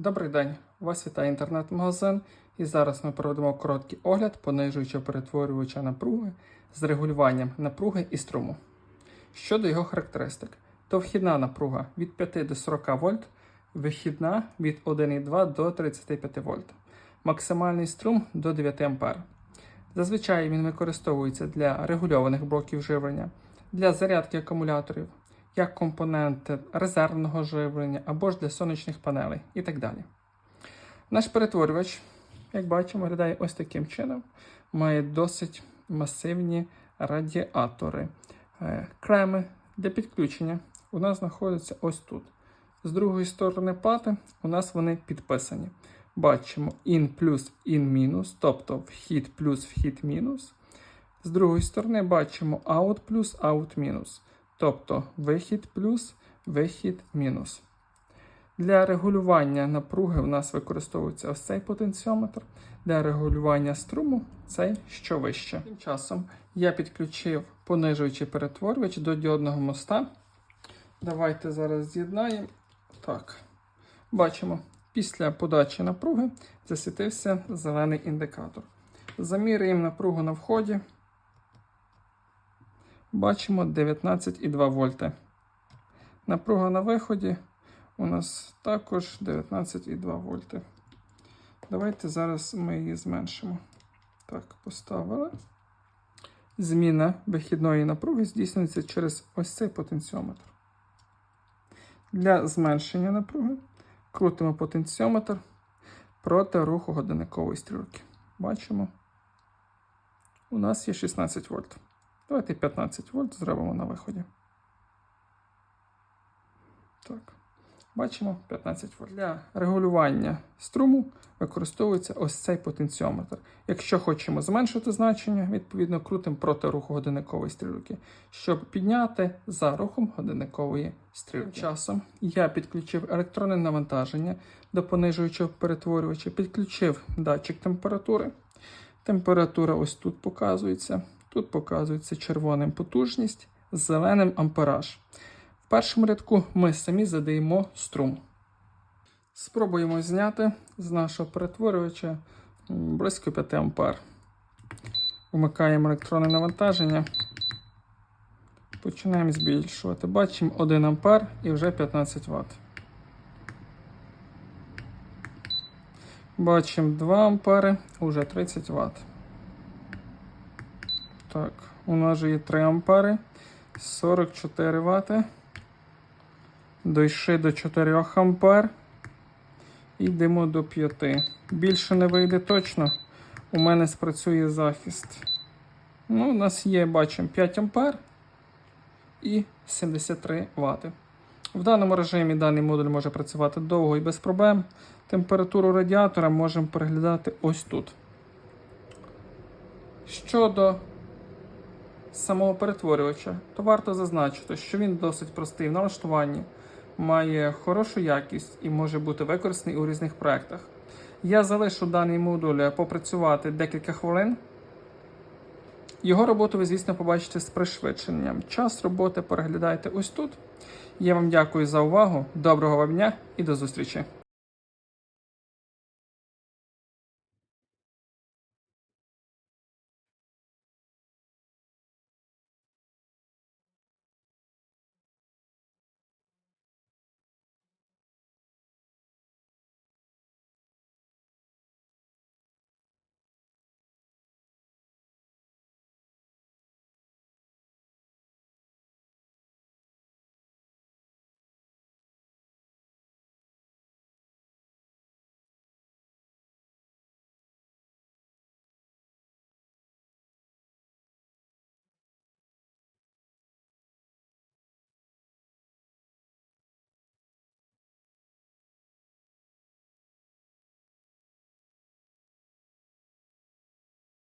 Добрий день! Вас вітає інтернет-магазин. І зараз ми проведемо короткий огляд понижуючого перетворювача напруги з регулюванням напруги і струму. Щодо його характеристик, то вхідна напруга від 5 до 40 вольт, вихідна від 1,2 до 35 вольт, максимальний струм до 9 А. Зазвичай він використовується для регульованих блоків живлення, для зарядки акумуляторів, як компонент резервного живлення або ж для сонячних панелей і так далі. Наш перетворювач, як бачимо, виглядає ось таким чином. Має досить масивні радіатори. Е, Креми для підключення у нас знаходяться ось тут. З другої сторони плати у нас вони підписані. Бачимо in плюс in мінус, тобто вхід плюс вхід мінус. З другої сторони бачимо out плюс out мінус, тобто вихід плюс вихід мінус. Для регулювання напруги у нас використовується ось цей потенціометр. Для регулювання струму цей що вище. Тим часом я підключив понижуючий перетворювач до діодного моста. Давайте зараз з'єднаємо. Так. Бачимо, після подачі напруги засвітився зелений індикатор. Замірюємо напругу на вході. Бачимо 19,2 вольти. Напруга на виході у нас також 19,2 вольти. Давайте зараз ми її зменшимо. Так, поставили. Зміна вихідної напруги здійснюється через ось цей потенціометр. Для зменшення напруги крутимо потенціометр проти руху годинникової стрілки. Бачимо. У нас є 16 вольт. Давайте 15 вольт зробимо на виході. Так. Бачимо 15 вольт. Для регулювання струму використовується ось цей потенціометр. Якщо хочемо зменшити значення, відповідно крутимо проти руху годинникової стрілки, щоб підняти за рухом годинникової стрілки. Тим часом я підключив електронне навантаження до понижуючого перетворювача, підключив датчик температури. Температура ось тут показується. Тут показується червоним потужність, з зеленим ампераж. В першому рядку ми самі задаємо струм. Спробуємо зняти з нашого перетворювача близько 5 ампер. Вмикаємо електронне навантаження. Починаємо збільшувати. Бачимо 1 ампер і вже 15 Вт. Бачимо 2 ампери, вже 30 Вт. Так, у нас же є 3 ампери, 44 Вт. Дійшли до 4 ампер. Йдемо до 5. Більше не вийде точно. У мене спрацює захист. Ну, у нас є, бачимо, 5 ампер і 73 Вт. В даному режимі даний модуль може працювати довго і без проблем. Температуру радіатора можемо переглядати ось тут. Щодо самого перетворювача, то варто зазначити, що він досить простий в налаштуванні, має хорошу якість і може бути використаний у різних проєктах. Я залишу даний модуль попрацювати декілька хвилин. Його роботу ви, звісно, побачите з пришвидшенням. Час роботи переглядайте ось тут. Я вам дякую за увагу. Доброго вам дня і до зустрічі!